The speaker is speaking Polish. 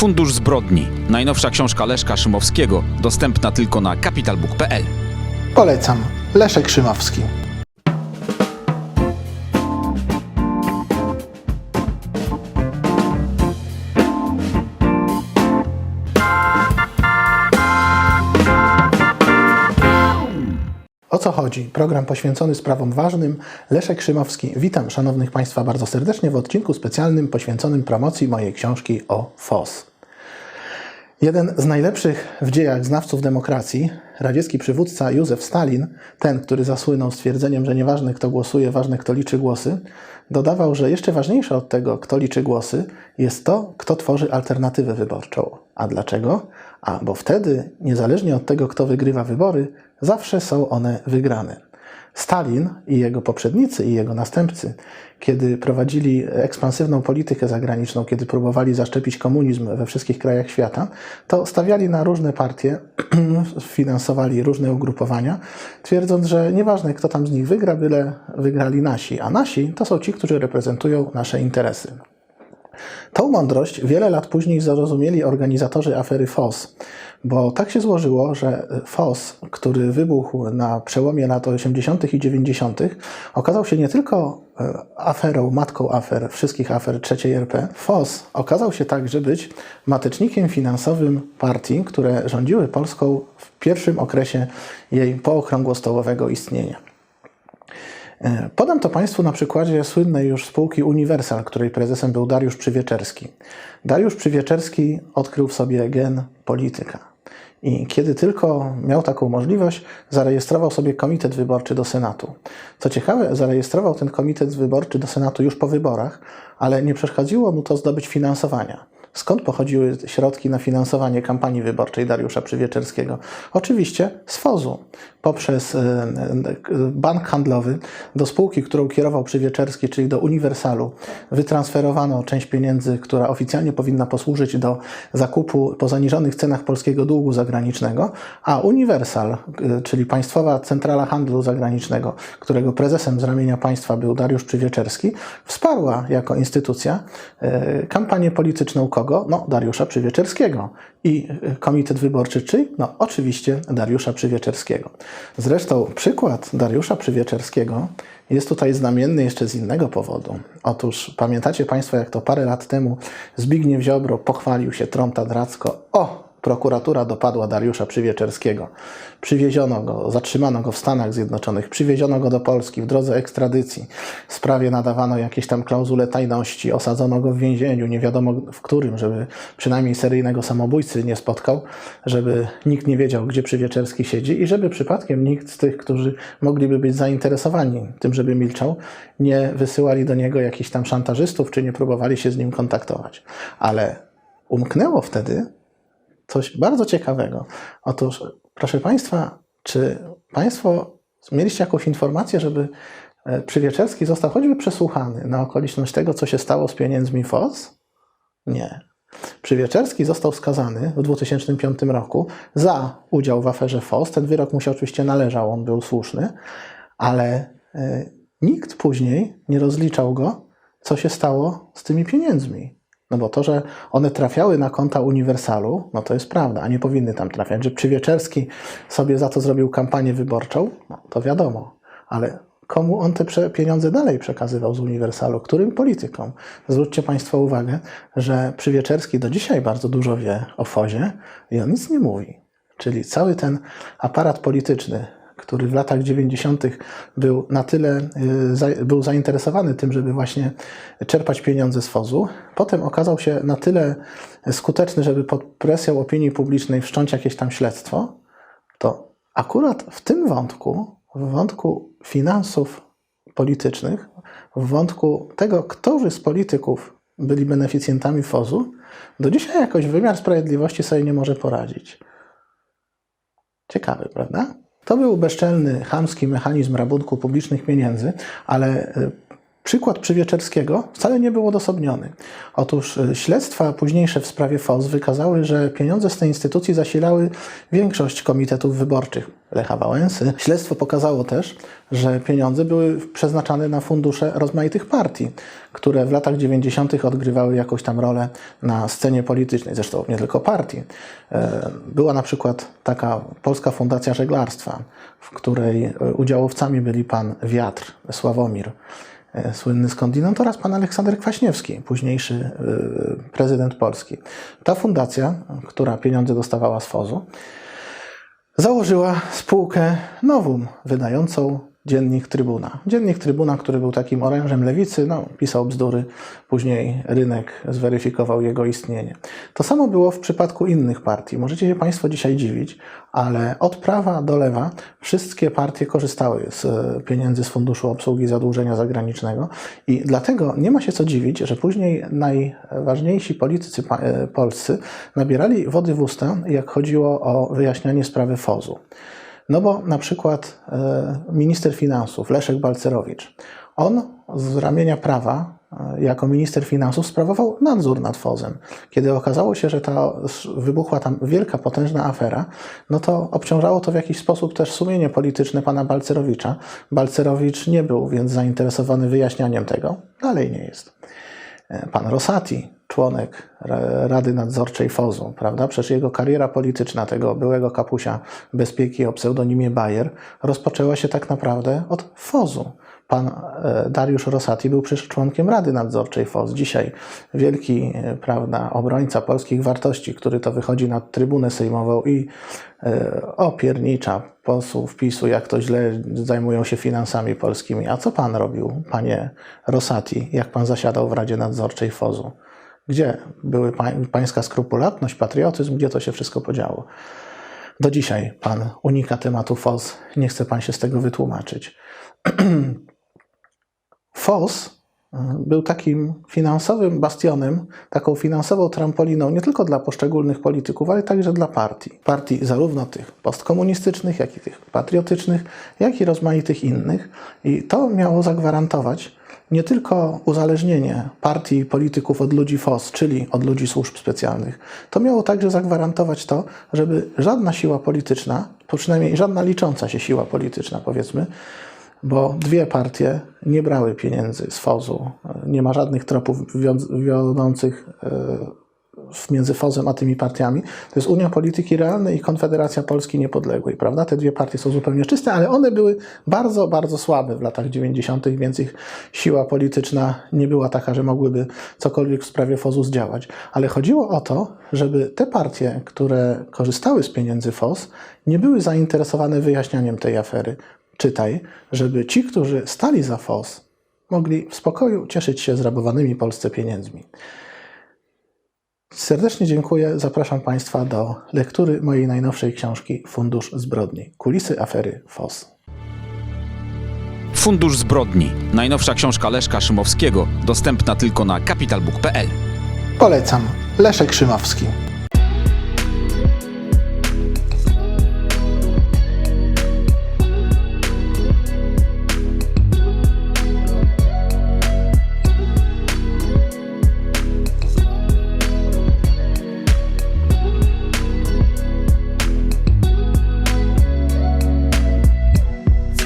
Fundusz Zbrodni. Najnowsza książka Leszka Szymowskiego, dostępna tylko na capitalbook.pl. Polecam. Leszek Szymowski. O co chodzi? Program poświęcony sprawom ważnym. Leszek Szymowski. Witam szanownych Państwa bardzo serdecznie w odcinku specjalnym poświęconym promocji mojej książki o FOS. Jeden z najlepszych w dziejach znawców demokracji, radziecki przywódca Józef Stalin, ten, który zasłynął stwierdzeniem, że nieważne kto głosuje, ważne kto liczy głosy, dodawał, że jeszcze ważniejsze od tego, kto liczy głosy, jest to, kto tworzy alternatywę wyborczą. A dlaczego? A bo wtedy, niezależnie od tego, kto wygrywa wybory, zawsze są one wygrane. Stalin i jego poprzednicy i jego następcy, kiedy prowadzili ekspansywną politykę zagraniczną, kiedy próbowali zaszczepić komunizm we wszystkich krajach świata, to stawiali na różne partie, finansowali różne ugrupowania, twierdząc, że nieważne kto tam z nich wygra, byle wygrali nasi, a nasi to są ci, którzy reprezentują nasze interesy. Tą mądrość wiele lat później zrozumieli organizatorzy afery FOS, bo tak się złożyło, że FOS, który wybuchł na przełomie lat 80. i 90., okazał się nie tylko e, aferą, matką afer, wszystkich afer trzeciej RP. FOS okazał się także być matecznikiem finansowym partii, które rządziły Polską w pierwszym okresie jej pookrągłostołowego istnienia. E, Podam to Państwu na przykładzie słynnej już spółki Universal, której prezesem był Dariusz Przywieczerski. Dariusz Przywieczerski odkrył w sobie gen polityka. I kiedy tylko miał taką możliwość, zarejestrował sobie komitet wyborczy do Senatu. Co ciekawe, zarejestrował ten komitet wyborczy do Senatu już po wyborach, ale nie przeszkodziło mu to zdobyć finansowania. Skąd pochodziły środki na finansowanie kampanii wyborczej Dariusza Przywieczerskiego? Oczywiście z FOZ-u. Poprzez e, e, bank handlowy do spółki, którą kierował Przywieczerski, czyli do Uniwersalu, wytransferowano część pieniędzy, która oficjalnie powinna posłużyć do zakupu po zaniżonych cenach polskiego długu zagranicznego, a Uniwersal, e, czyli Państwowa Centrala Handlu Zagranicznego, którego prezesem z ramienia państwa był Dariusz Przywieczerski, wsparła jako instytucja kampanię polityczną kogo? No, Dariusza Przywieczerskiego. I e, komitet wyborczy czy? No, oczywiście Dariusza Przywieczerskiego. Zresztą przykład Dariusza Przywieczerskiego jest tutaj znamienny jeszcze z innego powodu. Otóż pamiętacie Państwo, jak to parę lat temu Zbigniew Ziobro pochwalił się Trąta Dracko. O, prokuratura dopadła Dariusza Przywieczerskiego. Przywieziono go, zatrzymano go w Stanach Zjednoczonych, przywieziono go do Polski w drodze ekstradycji. W sprawie nadawano jakieś tam klauzule tajności, osadzono go w więzieniu, nie wiadomo w którym, żeby przynajmniej seryjnego samobójcy nie spotkał, żeby nikt nie wiedział, gdzie Przywieczerski siedzi i żeby przypadkiem nikt z tych, którzy mogliby być zainteresowani tym, żeby milczał, nie wysyłali do niego jakichś tam szantażystów, czy nie próbowali się z nim kontaktować. Ale umknęło wtedy coś bardzo ciekawego. Otóż, proszę Państwa, czy Państwo mieliście jakąś informację, żeby e, Przywieczerski został choćby przesłuchany na okoliczność tego, co się stało z pieniędzmi FOS? Nie. Przywieczerski został skazany w 2005 roku za udział w aferze FOS. Ten wyrok mu się oczywiście należał, on był słuszny, ale e, nikt później nie rozliczał go, co się stało z tymi pieniędzmi. No bo to, że one trafiały na konta Uniwersalu, no to jest prawda, a nie powinny tam trafiać. Że Przywieczerski sobie za to zrobił kampanię wyborczą, no to wiadomo. Ale komu on te pieniądze dalej przekazywał z Uniwersalu? Którym politykom? Zwróćcie Państwo uwagę, że Przywieczerski do dzisiaj bardzo dużo wie o FOZie i on nic nie mówi. Czyli cały ten aparat polityczny, który w latach 90. był na tyle y, był zainteresowany tym, żeby właśnie czerpać pieniądze z FOZ-u, potem okazał się na tyle skuteczny, żeby pod presją opinii publicznej wszcząć jakieś tam śledztwo, to akurat w tym wątku, w wątku finansów politycznych, w wątku tego, którzy z polityków byli beneficjentami FOZ-u, do dzisiaj jakoś wymiar sprawiedliwości sobie nie może poradzić. Ciekawy, prawda? To był bezczelny, chamski mechanizm rabunku publicznych pieniędzy, ale y, Przykład Przywieczerskiego wcale nie był odosobniony. Otóż y, śledztwa późniejsze w sprawie FOS wykazały, że pieniądze z tej instytucji zasilały większość komitetów wyborczych Lecha Wałęsy. Śledztwo pokazało też, że pieniądze były przeznaczane na fundusze rozmaitych partii, które w latach 90. odgrywały jakąś tam rolę na scenie politycznej, zresztą nie tylko partii. E, Była na przykład taka Polska Fundacja Żeglarstwa, w której e, udziałowcami byli pan Wiatr, Sławomir, e, słynny skądinąd oraz pan Aleksander Kwaśniewski, późniejszy e, prezydent Polski. Ta fundacja, która pieniądze dostawała z FOZ-u, założyła spółkę Nowum, wydającą Dziennik Trybuna. Dziennik Trybuna, który był takim orężem lewicy, no, pisał bzdury, później rynek zweryfikował jego istnienie. To samo było w przypadku innych partii. Możecie się Państwo dzisiaj dziwić, ale od prawa do lewa wszystkie partie korzystały z e, pieniędzy z Funduszu Obsługi Zadłużenia Zagranicznego i dlatego nie ma się co dziwić, że później najważniejsi politycy e, polscy nabierali wody w usta, jak chodziło o wyjaśnianie sprawy FOZ-u. No bo na przykład e, minister finansów Leszek Balcerowicz, on z ramienia prawa e, jako minister finansów sprawował nadzór nad FOZ-em. Kiedy okazało się, że ta wybuchła tam wielka, potężna afera, no to obciążało to w jakiś sposób też sumienie polityczne pana Balcerowicza. Balcerowicz nie był więc zainteresowany wyjaśnianiem tego, dalej nie jest. E, Pan Rosati, członek Ra- Rady Nadzorczej FOZ-u, prawda? Przecież jego kariera polityczna, tego byłego kapusia bezpieki o pseudonimie Bayer, rozpoczęła się tak naprawdę od FOZ-u. Pan e, Dariusz Rosati był przecież członkiem Rady Nadzorczej FOZ. Dzisiaj wielki, e, prawda, obrońca polskich wartości, który to wychodzi na trybunę sejmową i e, opiernicza posłów PiSu, jak to źle zajmują się finansami polskimi. A co pan robił, panie Rosati, jak pan zasiadał w Radzie Nadzorczej FOZ-u? Gdzie były pań, pańska skrupulatność, patriotyzm, gdzie to się wszystko podziało? Do dzisiaj pan unika tematu FOS, nie chce pan się z tego wytłumaczyć. FOS y, był takim finansowym bastionem, taką finansową trampoliną nie tylko dla poszczególnych polityków, ale także dla partii. Partii zarówno tych postkomunistycznych, jak i tych patriotycznych, jak i rozmaitych innych. I to miało zagwarantować nie tylko uzależnienie partii i polityków od ludzi FOS, czyli od ludzi służb specjalnych. To miało także zagwarantować to, żeby żadna siła polityczna, przynajmniej żadna licząca się siła polityczna, powiedzmy, bo dwie partie nie brały pieniędzy z FOZ-u. Nie ma żadnych tropów wiod- wiodących e, między FOZ-em a tymi partiami. To jest Unia Polityki Realnej i Konfederacja Polski Niepodległej, prawda? Te dwie partie są zupełnie czyste, ale one były bardzo, bardzo słabe w latach 90., więc ich siła polityczna nie była taka, że mogłyby cokolwiek w sprawie FOZ-u zdziałać. Ale chodziło o to, żeby te partie, które korzystały z pieniędzy FOZ, nie były zainteresowane wyjaśnianiem tej afery. Czytaj, żeby ci, którzy stali za FOS, mogli w spokoju cieszyć się zrabowanymi Polsce pieniędzmi. Serdecznie dziękuję. Zapraszam Państwa do lektury mojej najnowszej książki Fundusz Zbrodni. Kulisy afery FOS. Fundusz Zbrodni. Najnowsza książka Leszka Szymowskiego, dostępna tylko na capitalbook.pl. Polecam. Leszek Szymowski.